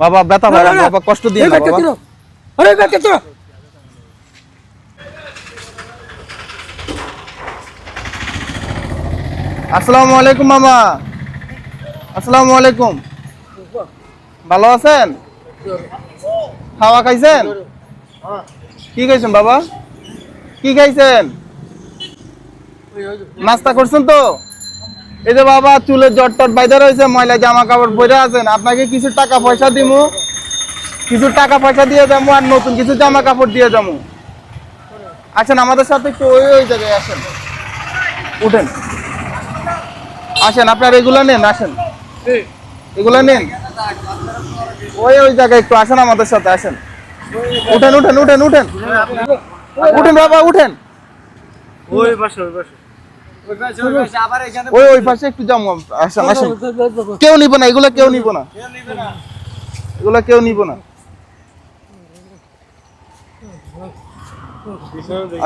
বাবা, ব্যথা বাবা, কষ্ট দিয়ে বাবা। আসসালামু আলাইকুম, মামা। আসসালামু আলাইকুম। ভালো আছেন? খাওয়া খাইছেন? কি খাইছেন, বাবা? কি খাইছেন? নাস্তা করছেন তো? এই যে বাবা, চুলের জট টট বাইদা রয়েছে, ময়লা জামা কাপড় পরে আছেন। আপনাকে কিছু টাকা পয়সা দিমু। কিছু টাকা পয়সা দিয়ে যাব আর নতুন কিছু জামা কাপড় দিয়ে যাব আসেন, আমাদের সাথে একটু ওই ওই জায়গায় আসেন। উঠেন। আসেন, আপনার এগুলো নেন, আসেন। এগুলো নেন। ওই ওই জায়গায় একটু আসেন আমাদের সাথে, আসেন। উঠেন উঠেন উঠেন উঠেন। উঠেন বাবা, উঠেন। ওই পাশে ওই পাশে। ওই ওই পাশে আবার এখানে ওই ওই পাশে একটু আসেন আসেন। কেউ নিব না এগুলো কেউ নিব না। এগুলো কেউ নিব না।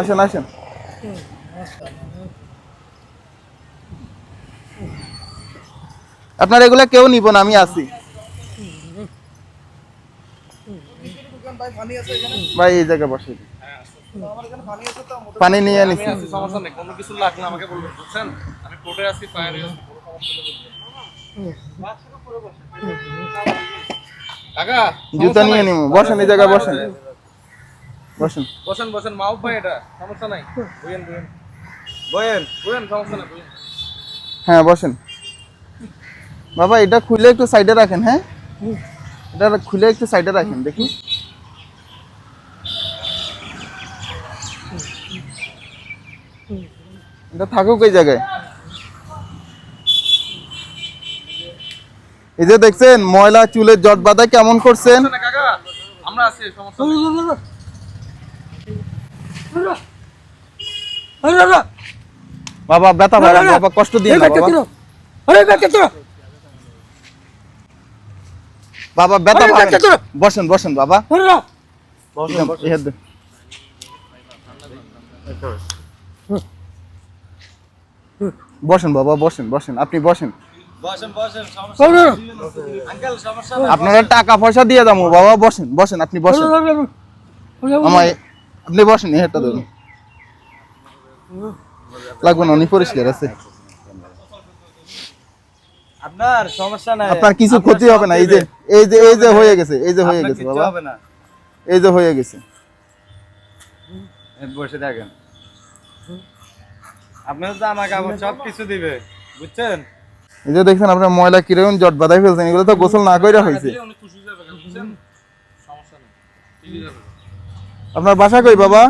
আসেন আসেন। আপনার এগুলা কেউ নিব না আমি আছি। ভাই এই জায়গায় বসে। পানি নিয়ে নিছি সমস্যা নেই। কোনো কিছু লাগলে আমাকে বলবেন বুঝছেন? আমি কোর্টে আছি ফায়ারে কাকা জুতা নিয়ে নিব বসেন এই জায়গায় বসেন। বসেন। বসেন বসেন। মাও ভাই এটা সমস্যা নাই? বুঝেন বুঝেন বয়েন। বুঝেন সমস্যা নাই বুঝেন হ্যাঁ বসেন। বাবা এটা খুলে একটু সাইডে রাখেন হ্যাঁ? এটা খুলে একটু সাইডে রাখেন দেখি। এটা থাকুক এই জায়গায়। এই যে দেখছেন ময়লা চুলের জট বাঁধা কেমন করছেন? বাবা ব্যথা ভাই বাবা কষ্ট দিয়ে বাবা। ব্যথা বসেন বসেন বাবা। বসেন ইয়ে বসেন বাবা বসেন বসেন আপনি বসেন। আপনারা টাকা পয়সা দিয়ে যাব বাবা বসেন বসেন আপনি বসেন। আমায় আপনি বসেন এই হাতটা ধরুন। লাগবে না উনি পরিষ্কার আছে। আপনার সমস্যা নাই। আপনার কিছু ক্ষতি হবে না এই যে এই যে এই যে হয়ে গেছে এই যে হয়ে গেছে বাবা। এই যে হয়ে গেছে। বসে থাকেন। আপনার তো আমার কাপড় সব কিছু দিবে বুঝছেন? এই যে দেখছেন আপনার ময়লা কীরকম জট বাঁধাই ফেলছেন এগুলো তো গোসল না করে হয়েছে দিলে অনেক খুশি হয়ে যাবে কাকা, বুঝছেন? সমস্যা নেই ঠিক হয়ে যাবে। আপনার বাসা কই বাবা?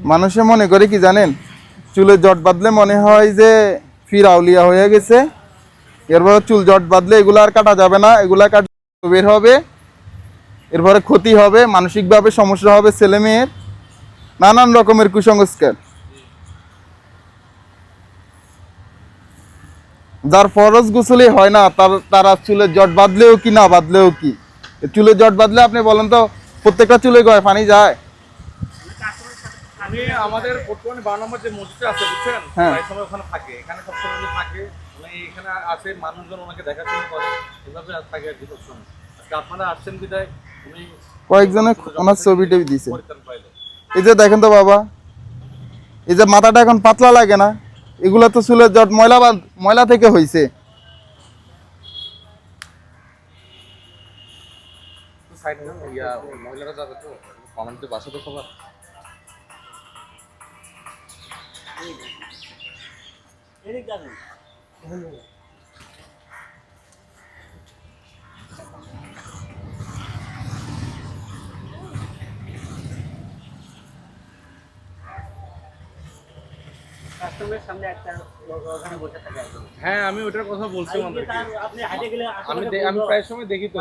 মানুষে মনে করে কি জানেন চুলে জট বাঁধলে মনে হয় যে ফির আউলিয়া হয়ে গেছে এরপর চুল জট বাঁধলে এগুলো আর কাটা যাবে না এগুলা কাট বের হবে। এরপরে ক্ষতি হবে মানসিকভাবে সমস্যা হবে ছেলে মেয়ের নানান রকমের কুসংস্কার। যার ফরজ গোসলই হয় না তার তারা চুলের জট বাঁধলেও কি না বাঁধলেও কি? চুলের জট বাঁধলে আপনি বলেন তো প্রত্যেকটা চুলে গয় পানি যায়? আমি আমাদের বর্তমানে বারো নম্বর যে মসজিদটা আছে বুঝছেন? হ্যাঁ। প্রায় সময় ওখানে থাকে এখানে সবসময় উনি থাকে। এখানে আসে মানুষজন ওনাকে দেখাশোনা করে এভাবে থাকে আর কি সবসময় আজকে আপনারা আসছেন বিদায় উনি কয়েকজনে ওনার ছবি টবি দিছে। এই যে দেখেন তো বাবা, এই যে মাথাটা এখন পাতলা লাগে না, এগুলো তো চুলের জট, ময়লা বাঁধ- ময়লা থেকে হয়েছে বাসা তো হ্যাঁ আমি ওটার কথা বলছি আমি আমি প্রায় সময় দেখি তো।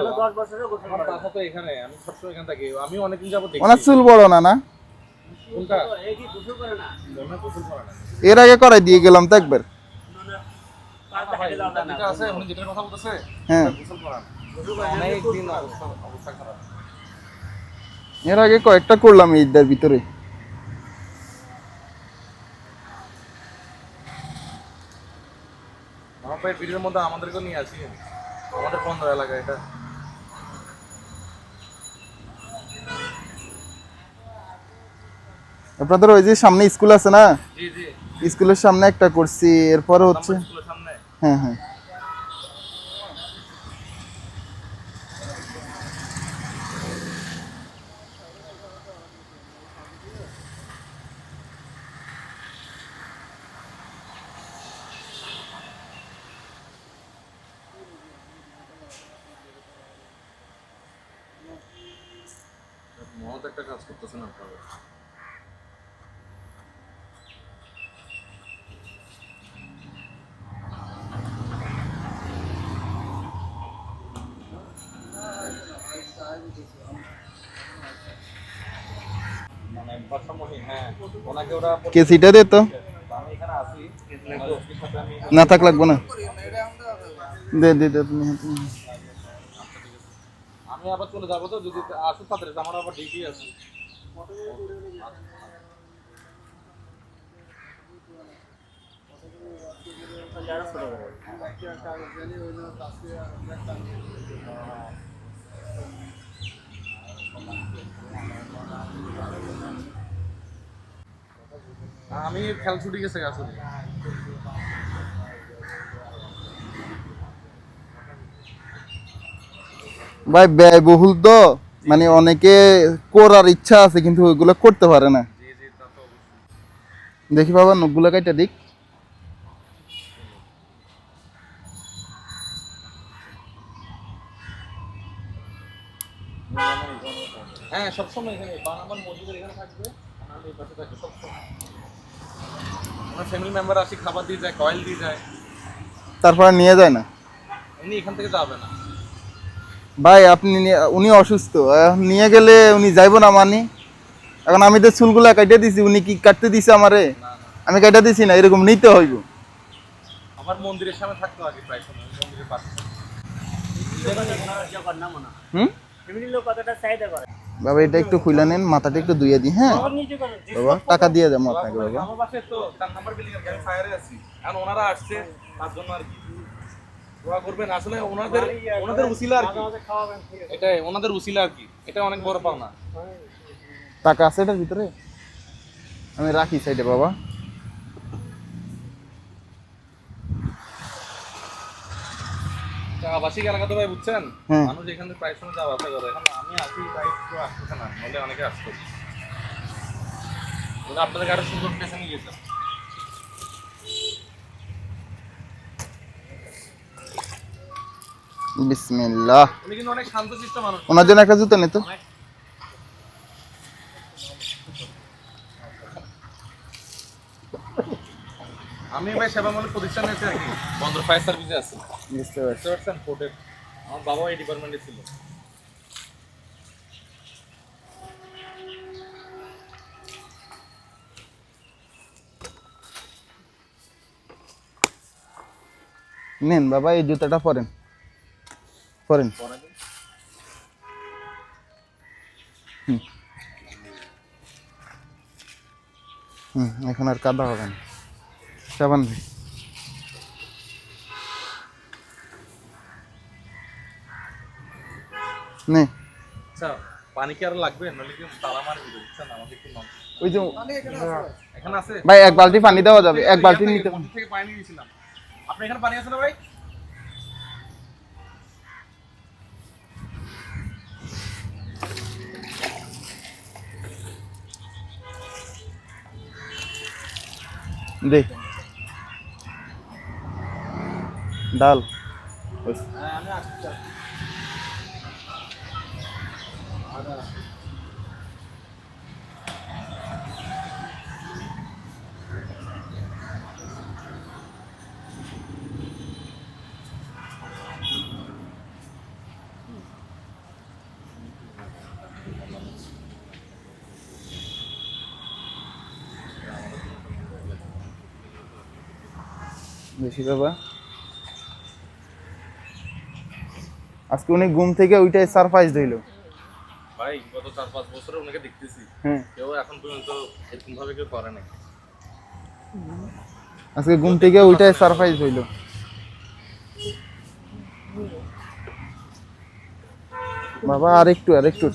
আমার বাসা তো এখানে আমি সবসময় এখানে থাকি। আমি অনেকদিন যাব দেখি চুল বড় না না? এর আগে করাই দিয়ে গেলাম তো একবার। যেটা আছে উনি যেটার কথা বলতেছে হ্যাঁ। অনেক এর আগে কয়েকটা করলাম এই ঈদটার ভিতরে। ভাই ভিডিওর মধ্যে আমাদেরকেও নিয়ে আসি। আমাদের বন্ধ এলাকা এটা। আপনাদের ওই যে সামনে স্কুল আছে না? স্কুলের সামনে একটা করছি এরপরে হচ্ছে হ্যাঁ হ্যাঁ। মহৎ একটা কাজ করতেছেন আপনারা মানে হ্যাঁ। দে তো না থাক লাগবো না দে দে দে তুমি। আমি আবার চলে যাব তো, যদি আসো তাড়াতাড়ি। আমার আবার ডিউটি আছে। আমি খেল ছুটি গেছে আসলে ভাই ব্যয়বহুল তো। মানে অনেকে করার ইচ্ছা আছে কিন্তু ওইগুলো করতে পারে না। জি জি তা তো অবশ্যই। দেখি বাবা নখগুলো কাইটা দিক। হ্যাঁ সবসময় এখানে বানাবার মজুদের এখানে থাকবে। আর এই পাশে থাকব সবসময়। আমার ফ্যামিলি মেম্বার আসি খাবার দিয়ে যায় কয়েল দিয়ে যায়। তারপরে নিয়ে যায় না? উনি এখান থেকে যাবে না। ভাই আপনি উনি অসুস্থ। নিয়ে গেলে উনি যাইবো না মানি? এখন আমি তো চুলগুলা কাটে দিছি উনি কি কাটতে দিছে আমারে? আমি কাটে দিছি না এরকম নিতে হইব। আমার মন্দিরের সামনে থাকতো আগে প্রায় সময় মন্দিরের পাশে হুম? বাবা এটা একটু খুলে নেন মাথাটা একটু ধুয়ে দিই হ্যাঁ? বাবা টাকা দিয়ে যাব আপনাকে বাবা। আমার পাশে তো তার নাম্বার বিল্ডিং এর ফায়ারে আছি। এখন ওনারা আসছে তার জন্য আর কি। দোয়া করবেন। আসলে ওনাদের ওনাদের উসিলা আর কি। খাওয়াবেন ঠিক আছে এটাই ওনাদের উসিলা আর কি। এটা অনেক বড় পাওনা। টাকা আছে এটার ভিতরে? আমি রাখি সাইডে বাবা। আবাসিক এলাকা তো ভাই বুঝছেন। মানুষ এখানে প্রায় সময় যাওয়া আসা করে। এখন আমি আসি তাই কেউ আসতেছে না। নলে অনেকে আসতো। আপনাদের গাড়ি সুন্দর পেছনে নিয়ে বিসমিল্লাহ। উনি কিন্তু অনেক শান্ত মানুষ। ওনার জন্য একটা জুতো নিত অনেক আমি ভাই সেবামূলক প্রতিষ্ঠানে আছি আর কি। বন্দর ফায়ার সার্ভিসে আছি। বুঝতে পারছি। পারছেন? কোর্টের আমার বাবাও এই ডিপার্টমেন্টে ছিল। নেন বাবা এই জুতাটা পরেন। পরেন হুম। এখন আর কাদা হবে না। সাবান ভাই নে। আচ্ছা পানি কি আর লাগবে? নাহলে কি তালা মারবি বুঝছেন? আমাকে একটু নাম ওই যে এখানে আছে। ভাই এক বালতি পানি দেওয়া যাবে। এক বালতি নিতে থেকে পানি নিয়ে গেছিলাম আপনি এখানে পানি আছে না ভাই? দে। ডাল বেশি বাবা আজকে উনি ঘুম থেকে ওইটাই সারপ্রাইজ দিল। ভাই গত চার পাঁচ বছরে ওনাকে দেখতেছি। কেউ এখন পর্যন্ত এরকম ভাবে কেউ করে নাই। আজকে ঘুম থেকে ওইটাই সারপ্রাইজ হইল। বাবা আর একটু আর একটু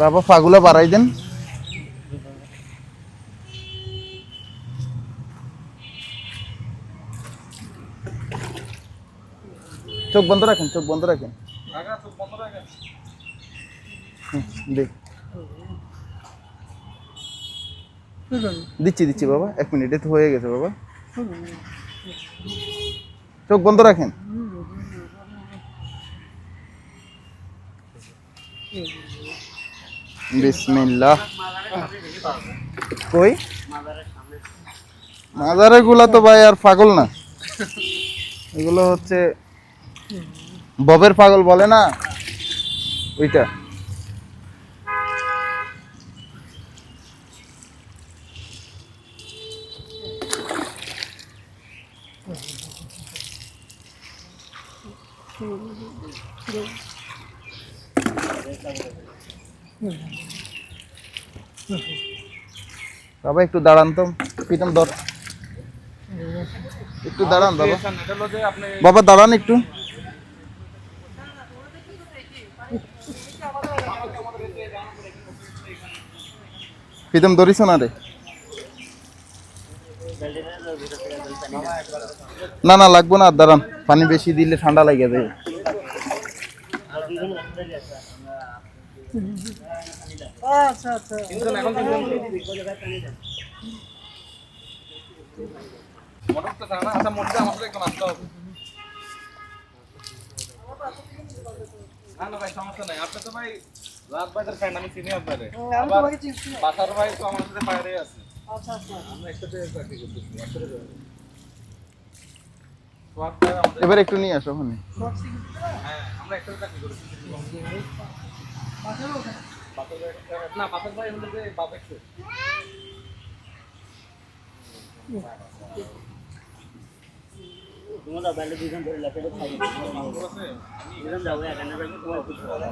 বাবা, ফাগুলা বাড়াই দেন। চোখ বন্ধ রাখেন, চোখ বন্ধ রাখেন। দেখ। দিচ্ছি দিচ্ছি বাবা, এক মিনিট তো হয়ে গেছে বাবা। চোখ বন্ধ রাখেন। বিসমিল্লাহ। কই? মাজারে গুলা তো ভাই আর পাগল না। এগুলো হচ্ছে ববের পাগল বলে না? ওইটা। বাবা, একটু দাঁড়ান তো। প্রীতম ধর। একটু দাঁড়ান বাবা। বাবা, দাঁড়ান একটু। প্রীতম, ধরিস না রে। না না, লাগবো না দাঁড়ান। পানি বেশি দিলে ঠান্ডা লাগে যায় আচ্ছা আচ্ছা। তিনজন এখন তিনজন মোটর তো না? আচ্ছা মোটর আমার একটু আসতে হবে। না না ভাই সমস্যা নাই। আপনি তো ভাই রাত ভাইদের ফ্রেন্ড আমি চিনি আপনারে। আবার তোমাকে চিনছি। না। বাসার ভাই তো আমার সাথে বাইরে আছে। আচ্ছা আচ্ছা। আমরা একসাথে চাকরি করতেছি একসাথে এবার একটু নিয়ে আসো ওখানে হ্যাঁ আমরা একসাথে চাকরি করেছি না বাসার ভাই যে বাপের তোমরা বাইরে দুজন ধরে লেখাটা খাই দুজন যাব এখানে যাব তোমার কিছু হবে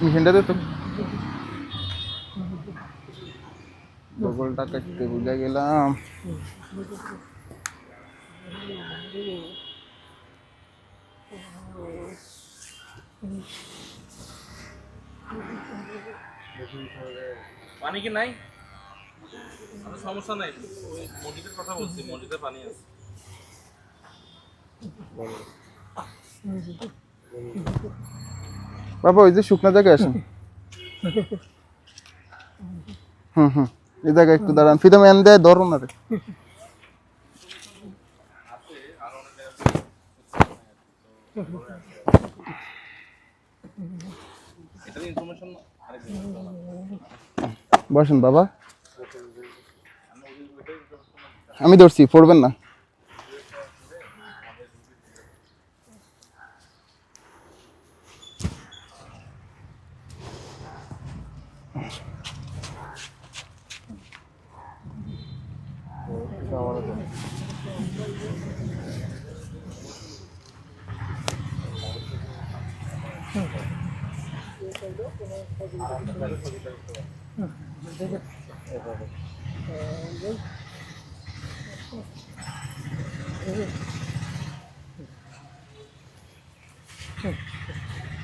মেশিনটা দে তো? বগলটা কাটতে বুঝে গেলাম। পানি কি নাই? সমস্যা নাই। ওই মসজিদের কথা বলছি মসজিদে পানি আছে। বাবা ওই যে শুকনো জায়গায় আসেন। হুম হুম এই জায়গায় একটু দাঁড়ান। ফিদম এন দেয় ধরো না রে এটার ইনফরমেশন বসেন বাবা। আমি ধরছি পড়বেন না।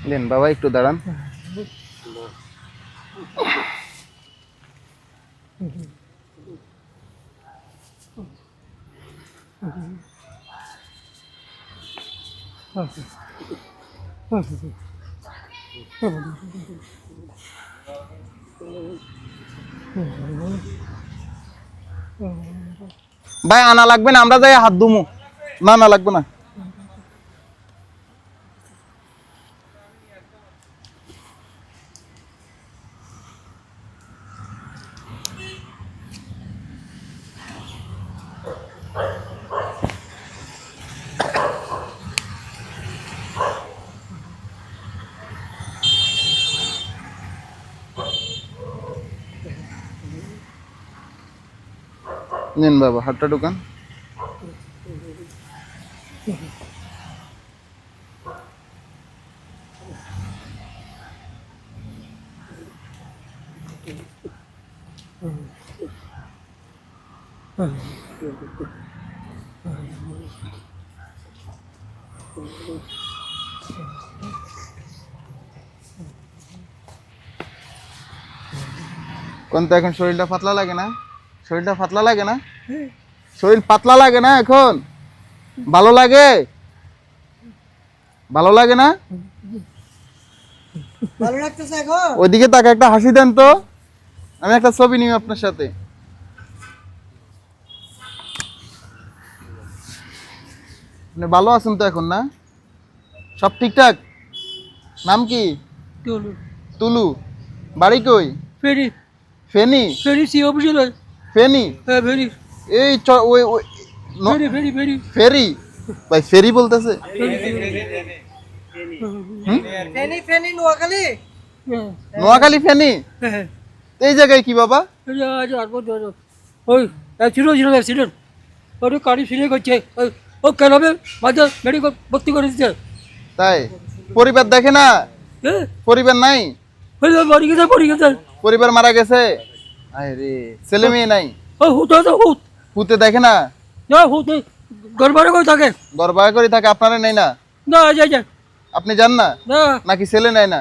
লেন বাবা একটু দাঁড়ান। ভাই আনা লাগবে না আমরা যাই হাত দুমু না না লাগবে না। নিন বাবা হাতটা ঢুকান। কোন তো এখন শরীরটা পাতলা লাগে না? শরীরটা পাতলা লাগে না? শরীর পাতলা লাগে না এখন? ভালো লাগে? ভালো লাগে না? ভালো লাগতেছে এখন? ওইদিকে তাকে একটা হাসি দেন তো। আমি একটা ছবি নিই আপনার সাথে। আপনি ভালো আছেন তো এখন না? সব ঠিকঠাক? নাম কি? চলুন তুলু বাড়ি কই? ফেরি। ফেনি? ফেরি সি অফিসে ফেনি? হ্যাঁ ফেরি এই চ- ওই ফেরি ফেরি ফেরি ফেরি? ভাই ফেরি বলতেছে। ফেনি ফেনি। নোয়াখালী? হ্যাঁ। নোয়াখালী ফেনি? হ্যাঁ এই জায়গায় কি বাবা। ওই ছিল অ্যাক্সিডেন্ট ওর গাড়ি ফিরে করছে। ও মাঝে মেডিকেল ভর্তি করে দিচ্ছে? তাই? পরিবার দেখে না? পরিবার নাই? মরে গেছে। পরিবার মারা গেছে? আয় ছেলে মেয়ে নাই? ও হুত আছে হুত। পুতে দেখে না? না হুত গড়বারে করে থাকে। গর্বায় করে থাকে আপনারা নেই না? না যাই যাই আপনি জান না? নাকি ছেলে নেয় না?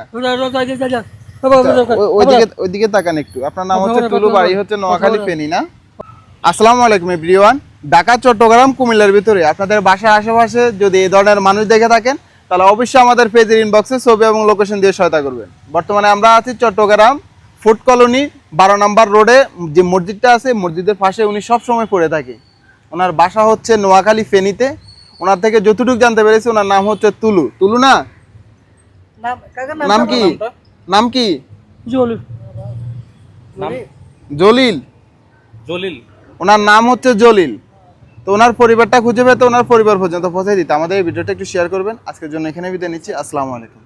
ওইদিকে তাকান একটু। আপনার নাম হচ্ছে টুলু বাড়ি হচ্ছে নোয়াখালী ফেনি না? আসসালামু আলাইকুম এভরিওয়ান। ঢাকা চট্টগ্রাম কুমিল্লার ভিতরে। আপনাদের বাসার আশেপাশে যদি এই ধরনের মানুষ দেখে থাকেন তাহলে অবশ্যই আমাদের পেজের ইনবক্সে ছবি এবং লোকেশন দিয়ে সহায়তা করবেন। বর্তমানে আমরা আছি চট্টগ্রাম ফুড কলোনি বারো নম্বর রোডে যে মসজিদটা আছে মসজিদের পাশে উনি সব সময় পড়ে থাকে। ওনার বাসা হচ্ছে নোয়াখালী ফেনীতে। ওনার থেকে যতটুকু জানতে পেরেছি ওনার নাম হচ্ছে তুলু। তুলু না? নাম কি? নাম কি? নাম? জলিল। জলিল। ওনার নাম হচ্ছে জলিল। তো ওনার পরিবারটা খুঁজে পেতে ওনার পরিবার পর্যন্ত পৌঁছে দিতে। আমাদের এই ভিডিওটা একটু শেয়ার করবেন। আজকের জন্য এখানে বিদায় নিচ্ছি। আসসালামু আলাইকুম।